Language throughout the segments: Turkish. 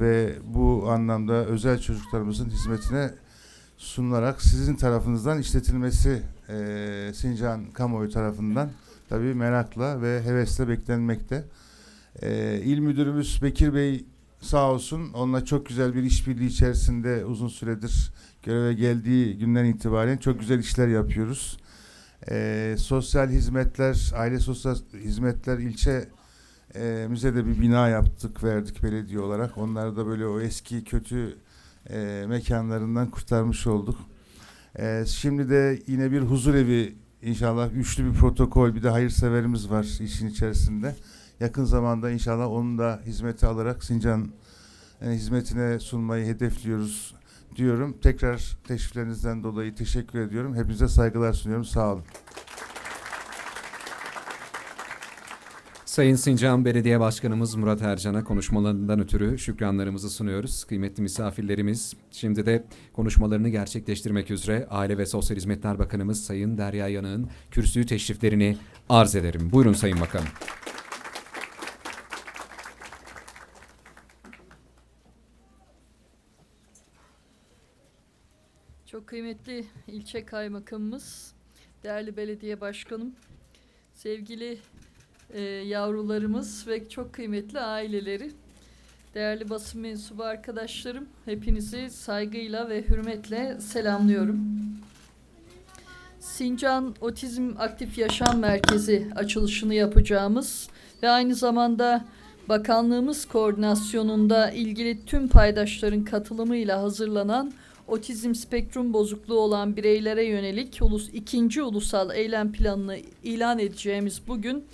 ve bu anlamda özel çocuklarımızın hizmetine sunularak sizin tarafınızdan işletilmesi eee Sincan kamuoyu tarafından tabii merakla ve hevesle beklenmekte. Eee İl Müdürümüz Bekir Bey sağ olsun onunla çok güzel bir işbirliği içerisinde uzun süredir göreve geldiği günden itibaren çok güzel işler yapıyoruz. Eee, sosyal hizmetler, aile sosyal hizmetler ilçe e, müze de bir bina yaptık, verdik belediye olarak. Onları da böyle o eski kötü e, mekanlarından kurtarmış olduk. E, şimdi de yine bir huzur evi inşallah üçlü bir protokol, bir de hayırseverimiz var işin içerisinde. Yakın zamanda inşallah onu da hizmete alarak Sincan e, hizmetine sunmayı hedefliyoruz diyorum. Tekrar teşriflerinizden dolayı teşekkür ediyorum. Hepinize saygılar sunuyorum. Sağ olun. Sayın Sincan Belediye Başkanımız Murat Ercan'a konuşmalarından ötürü şükranlarımızı sunuyoruz. Kıymetli misafirlerimiz, şimdi de konuşmalarını gerçekleştirmek üzere Aile ve Sosyal Hizmetler Bakanımız Sayın Derya Yanık'ın kürsüyü teşriflerini arz ederim. Buyurun Sayın Bakanım. Çok kıymetli ilçe kaymakamımız, değerli belediye başkanım, sevgili e, yavrularımız ve çok kıymetli aileleri, değerli basın mensubu arkadaşlarım, hepinizi saygıyla ve hürmetle selamlıyorum. Sincan Otizm Aktif Yaşam Merkezi açılışını yapacağımız ve aynı zamanda bakanlığımız koordinasyonunda ilgili tüm paydaşların katılımıyla hazırlanan otizm spektrum bozukluğu olan bireylere yönelik ulus, ikinci ulusal eylem planını ilan edeceğimiz bugün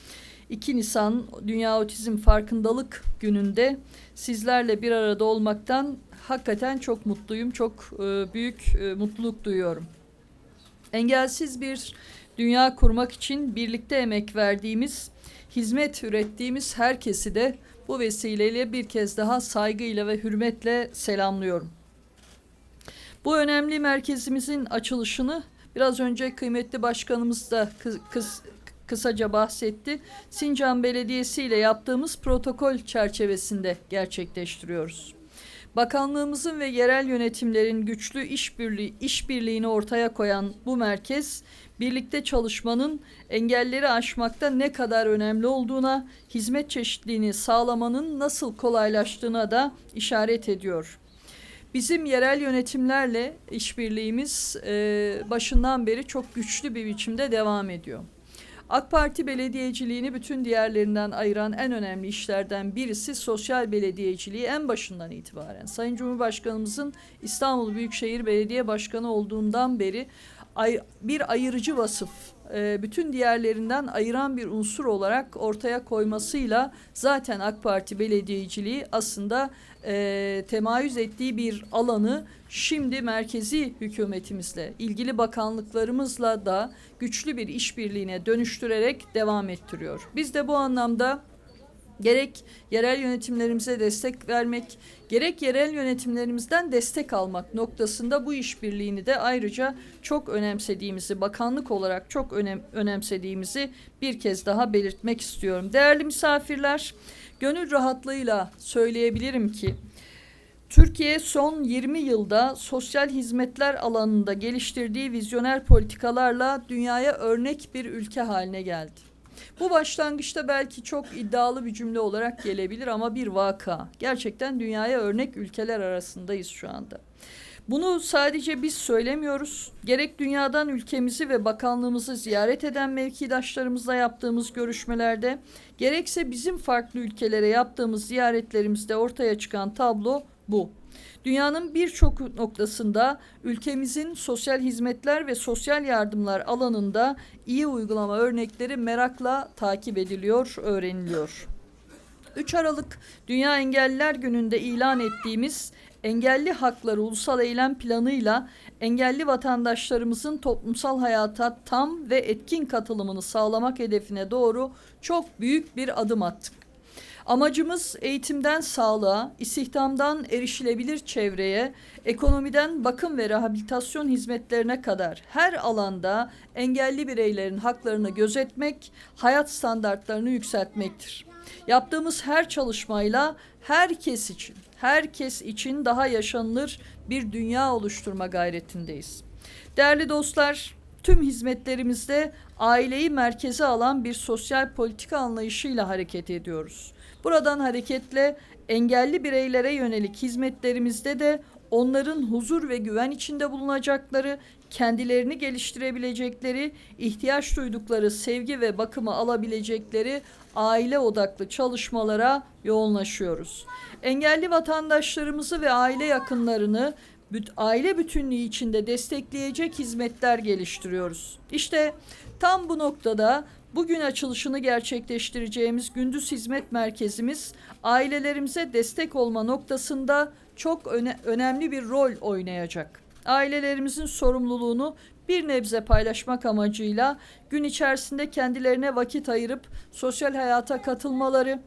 2 Nisan Dünya Otizm Farkındalık Günü'nde sizlerle bir arada olmaktan hakikaten çok mutluyum, çok e, büyük e, mutluluk duyuyorum. Engelsiz bir dünya kurmak için birlikte emek verdiğimiz, hizmet ürettiğimiz herkesi de bu vesileyle bir kez daha saygıyla ve hürmetle selamlıyorum. Bu önemli merkezimizin açılışını biraz önce kıymetli başkanımız da kı- kıs- kısaca bahsetti. Sincan Belediyesi ile yaptığımız protokol çerçevesinde gerçekleştiriyoruz. Bakanlığımızın ve yerel yönetimlerin güçlü işbirliği işbirliğini ortaya koyan bu merkez birlikte çalışmanın engelleri aşmakta ne kadar önemli olduğuna, hizmet çeşitliliğini sağlamanın nasıl kolaylaştığına da işaret ediyor. Bizim yerel yönetimlerle işbirliğimiz e, başından beri çok güçlü bir biçimde devam ediyor. AK Parti belediyeciliğini bütün diğerlerinden ayıran en önemli işlerden birisi sosyal belediyeciliği en başından itibaren. Sayın Cumhurbaşkanımızın İstanbul Büyükşehir Belediye Başkanı olduğundan beri ay- bir ayırıcı vasıf, e, bütün diğerlerinden ayıran bir unsur olarak ortaya koymasıyla zaten AK Parti belediyeciliği aslında e, temayüz ettiği bir alanı şimdi merkezi hükümetimizle, ilgili bakanlıklarımızla da güçlü bir işbirliğine dönüştürerek devam ettiriyor. Biz de bu anlamda gerek yerel yönetimlerimize destek vermek, gerek yerel yönetimlerimizden destek almak noktasında bu işbirliğini de ayrıca çok önemsediğimizi, bakanlık olarak çok önem, önemsediğimizi bir kez daha belirtmek istiyorum. Değerli misafirler, gönül rahatlığıyla söyleyebilirim ki Türkiye son 20 yılda sosyal hizmetler alanında geliştirdiği vizyoner politikalarla dünyaya örnek bir ülke haline geldi. Bu başlangıçta belki çok iddialı bir cümle olarak gelebilir ama bir vaka. Gerçekten dünyaya örnek ülkeler arasındayız şu anda. Bunu sadece biz söylemiyoruz. Gerek dünyadan ülkemizi ve bakanlığımızı ziyaret eden mevkidaşlarımızla yaptığımız görüşmelerde, gerekse bizim farklı ülkelere yaptığımız ziyaretlerimizde ortaya çıkan tablo bu. Dünyanın birçok noktasında ülkemizin sosyal hizmetler ve sosyal yardımlar alanında iyi uygulama örnekleri merakla takip ediliyor, öğreniliyor. 3 Aralık Dünya Engelliler Günü'nde ilan ettiğimiz Engelli Hakları Ulusal Eylem Planı'yla engelli vatandaşlarımızın toplumsal hayata tam ve etkin katılımını sağlamak hedefine doğru çok büyük bir adım attık. Amacımız eğitimden sağlığa, istihdamdan erişilebilir çevreye, ekonomiden bakım ve rehabilitasyon hizmetlerine kadar her alanda engelli bireylerin haklarını gözetmek, hayat standartlarını yükseltmektir. Yaptığımız her çalışmayla herkes için, herkes için daha yaşanılır bir dünya oluşturma gayretindeyiz. Değerli dostlar, tüm hizmetlerimizde aileyi merkeze alan bir sosyal politika anlayışıyla hareket ediyoruz. Buradan hareketle engelli bireylere yönelik hizmetlerimizde de onların huzur ve güven içinde bulunacakları, kendilerini geliştirebilecekleri, ihtiyaç duydukları sevgi ve bakımı alabilecekleri aile odaklı çalışmalara yoğunlaşıyoruz. Engelli vatandaşlarımızı ve aile yakınlarını aile bütünlüğü içinde destekleyecek hizmetler geliştiriyoruz. İşte tam bu noktada bugün açılışını gerçekleştireceğimiz gündüz hizmet merkezimiz ailelerimize destek olma noktasında çok öne- önemli bir rol oynayacak. Ailelerimizin sorumluluğunu bir nebze paylaşmak amacıyla gün içerisinde kendilerine vakit ayırıp sosyal hayata katılmaları,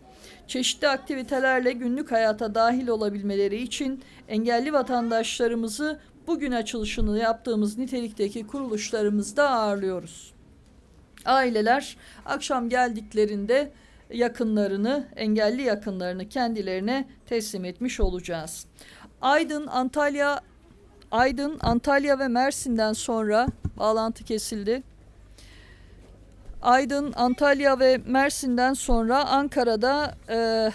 çeşitli aktivitelerle günlük hayata dahil olabilmeleri için engelli vatandaşlarımızı bugün açılışını yaptığımız nitelikteki kuruluşlarımızda ağırlıyoruz. Aileler akşam geldiklerinde yakınlarını, engelli yakınlarını kendilerine teslim etmiş olacağız. Aydın, Antalya, Aydın, Antalya ve Mersin'den sonra bağlantı kesildi. Aydın, Antalya ve Mersin'den sonra Ankara'da e,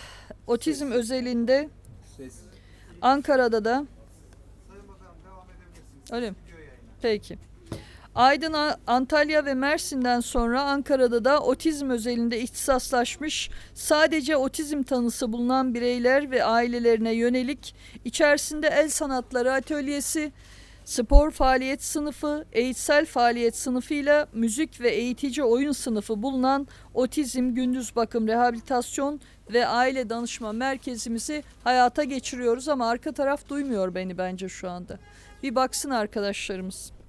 otizm özelinde Ankara'da da Öyle mi? Peki. Aydın, Antalya ve Mersin'den sonra Ankara'da da otizm özelinde ihtisaslaşmış sadece otizm tanısı bulunan bireyler ve ailelerine yönelik içerisinde el sanatları atölyesi, spor faaliyet sınıfı, eğitsel faaliyet sınıfıyla müzik ve eğitici oyun sınıfı bulunan otizm gündüz bakım rehabilitasyon ve aile danışma merkezimizi hayata geçiriyoruz ama arka taraf duymuyor beni bence şu anda. Bir baksın arkadaşlarımız.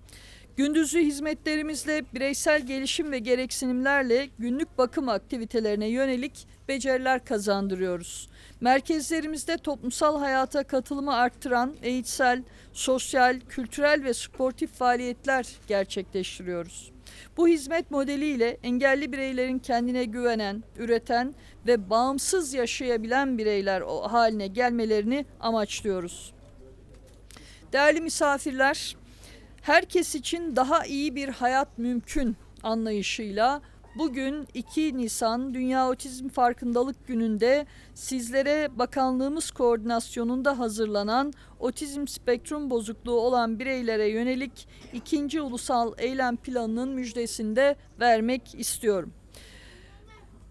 Gündüzlü hizmetlerimizle bireysel gelişim ve gereksinimlerle günlük bakım aktivitelerine yönelik beceriler kazandırıyoruz. Merkezlerimizde toplumsal hayata katılımı arttıran eğitsel, sosyal, kültürel ve sportif faaliyetler gerçekleştiriyoruz. Bu hizmet modeliyle engelli bireylerin kendine güvenen, üreten ve bağımsız yaşayabilen bireyler haline gelmelerini amaçlıyoruz. Değerli misafirler, herkes için daha iyi bir hayat mümkün anlayışıyla bugün 2 Nisan Dünya Otizm Farkındalık Günü'nde sizlere bakanlığımız koordinasyonunda hazırlanan otizm spektrum bozukluğu olan bireylere yönelik ikinci ulusal eylem planının müjdesinde vermek istiyorum.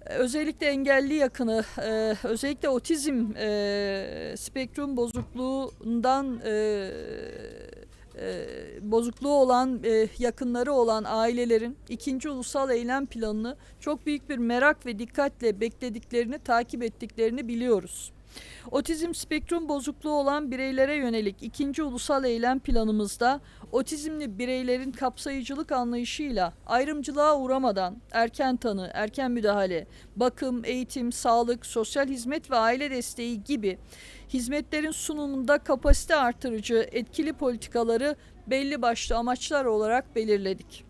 Özellikle engelli yakını, e, özellikle otizm e, spektrum bozukluğundan e, e, bozukluğu olan e, yakınları olan ailelerin ikinci ulusal eylem planını çok büyük bir merak ve dikkatle beklediklerini, takip ettiklerini biliyoruz. Otizm spektrum bozukluğu olan bireylere yönelik ikinci ulusal eylem planımızda otizmli bireylerin kapsayıcılık anlayışıyla ayrımcılığa uğramadan erken tanı, erken müdahale, bakım, eğitim, sağlık, sosyal hizmet ve aile desteği gibi hizmetlerin sunumunda kapasite artırıcı etkili politikaları belli başlı amaçlar olarak belirledik.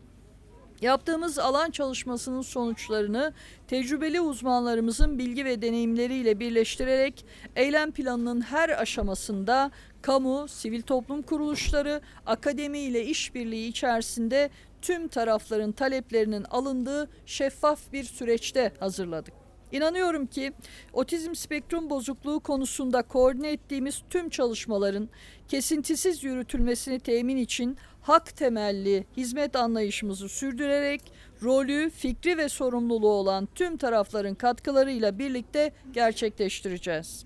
Yaptığımız alan çalışmasının sonuçlarını tecrübeli uzmanlarımızın bilgi ve deneyimleriyle birleştirerek eylem planının her aşamasında kamu, sivil toplum kuruluşları, akademi ile işbirliği içerisinde tüm tarafların taleplerinin alındığı şeffaf bir süreçte hazırladık. İnanıyorum ki otizm spektrum bozukluğu konusunda koordine ettiğimiz tüm çalışmaların kesintisiz yürütülmesini temin için hak temelli hizmet anlayışımızı sürdürerek rolü, fikri ve sorumluluğu olan tüm tarafların katkılarıyla birlikte gerçekleştireceğiz.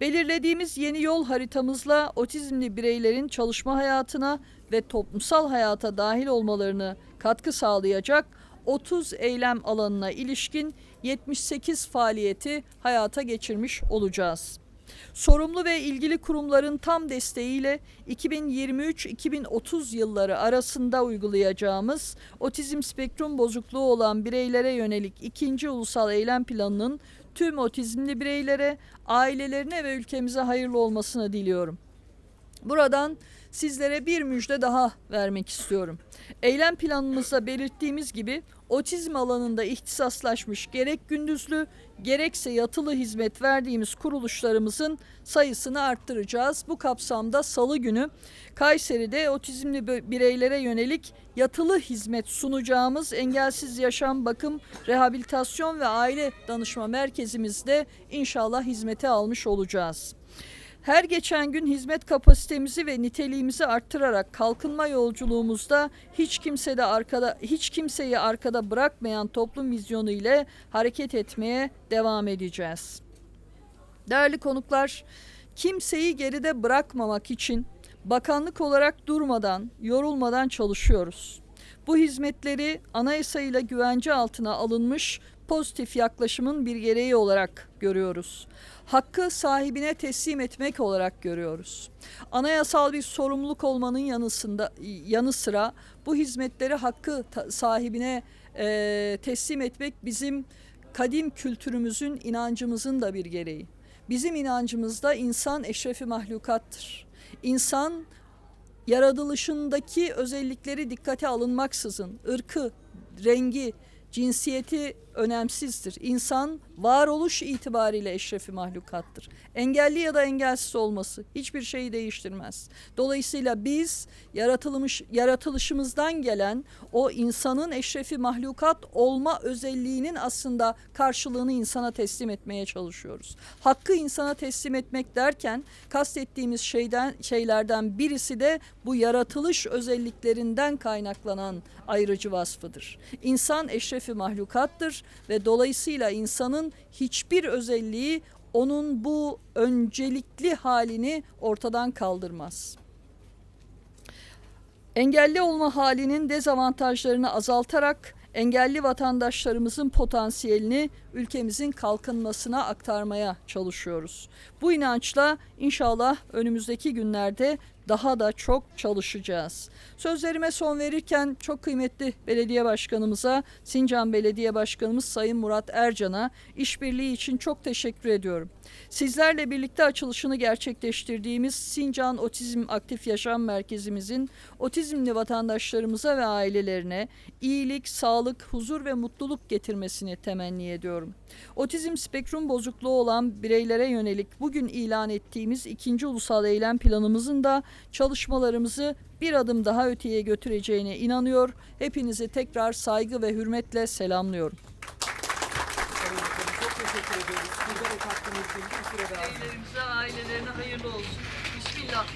Belirlediğimiz yeni yol haritamızla otizmli bireylerin çalışma hayatına ve toplumsal hayata dahil olmalarını katkı sağlayacak 30 eylem alanına ilişkin 78 faaliyeti hayata geçirmiş olacağız. Sorumlu ve ilgili kurumların tam desteğiyle 2023-2030 yılları arasında uygulayacağımız otizm spektrum bozukluğu olan bireylere yönelik ikinci ulusal eylem planının tüm otizmli bireylere, ailelerine ve ülkemize hayırlı olmasını diliyorum. Buradan sizlere bir müjde daha vermek istiyorum. Eylem planımızda belirttiğimiz gibi otizm alanında ihtisaslaşmış gerek gündüzlü gerekse yatılı hizmet verdiğimiz kuruluşlarımızın sayısını arttıracağız. Bu kapsamda salı günü Kayseri'de otizmli bireylere yönelik yatılı hizmet sunacağımız Engelsiz Yaşam Bakım Rehabilitasyon ve Aile Danışma Merkezimizde inşallah hizmete almış olacağız. Her geçen gün hizmet kapasitemizi ve niteliğimizi arttırarak kalkınma yolculuğumuzda hiç kimse de arkada hiç kimseyi arkada bırakmayan toplum vizyonu ile hareket etmeye devam edeceğiz. Değerli konuklar, kimseyi geride bırakmamak için bakanlık olarak durmadan, yorulmadan çalışıyoruz. Bu hizmetleri anayasayla güvence altına alınmış pozitif yaklaşımın bir gereği olarak görüyoruz. Hakkı sahibine teslim etmek olarak görüyoruz. Anayasal bir sorumluluk olmanın yanısında yanı sıra bu hizmetleri hakkı sahibine eee, teslim etmek bizim kadim kültürümüzün, inancımızın da bir gereği. Bizim inancımızda insan eşrefi mahlukattır. İnsan yaratılışındaki özellikleri dikkate alınmaksızın ırkı, rengi, cinsiyeti önemsizdir. İnsan varoluş itibariyle eşrefi mahlukattır. Engelli ya da engelsiz olması hiçbir şeyi değiştirmez. Dolayısıyla biz yaratılmış yaratılışımızdan gelen o insanın eşrefi mahlukat olma özelliğinin aslında karşılığını insana teslim etmeye çalışıyoruz. Hakkı insana teslim etmek derken kastettiğimiz şeyden şeylerden birisi de bu yaratılış özelliklerinden kaynaklanan ayrıcı vasfıdır. İnsan eşrefi mahlukattır ve dolayısıyla insanın hiçbir özelliği onun bu öncelikli halini ortadan kaldırmaz. Engelli olma halinin dezavantajlarını azaltarak engelli vatandaşlarımızın potansiyelini ülkemizin kalkınmasına aktarmaya çalışıyoruz. Bu inançla inşallah önümüzdeki günlerde daha da çok çalışacağız. Sözlerime son verirken çok kıymetli belediye başkanımıza, Sincan Belediye Başkanımız Sayın Murat Ercan'a işbirliği için çok teşekkür ediyorum. Sizlerle birlikte açılışını gerçekleştirdiğimiz Sincan Otizm Aktif Yaşam Merkezimizin otizmli vatandaşlarımıza ve ailelerine iyilik, sağlık, huzur ve mutluluk getirmesini temenni ediyorum. Otizm spektrum bozukluğu olan bireylere yönelik bugün ilan ettiğimiz ikinci ulusal eylem planımızın da çalışmalarımızı bir adım daha öteye götüreceğine inanıyor. Hepinizi tekrar saygı ve hürmetle selamlıyorum. Sayın Bakanım, çok teşekkür ediyoruz. Bizlere katkınız için bir süre daha. Ailelerimize, ailelerine hayırlı olsun. Bismillah.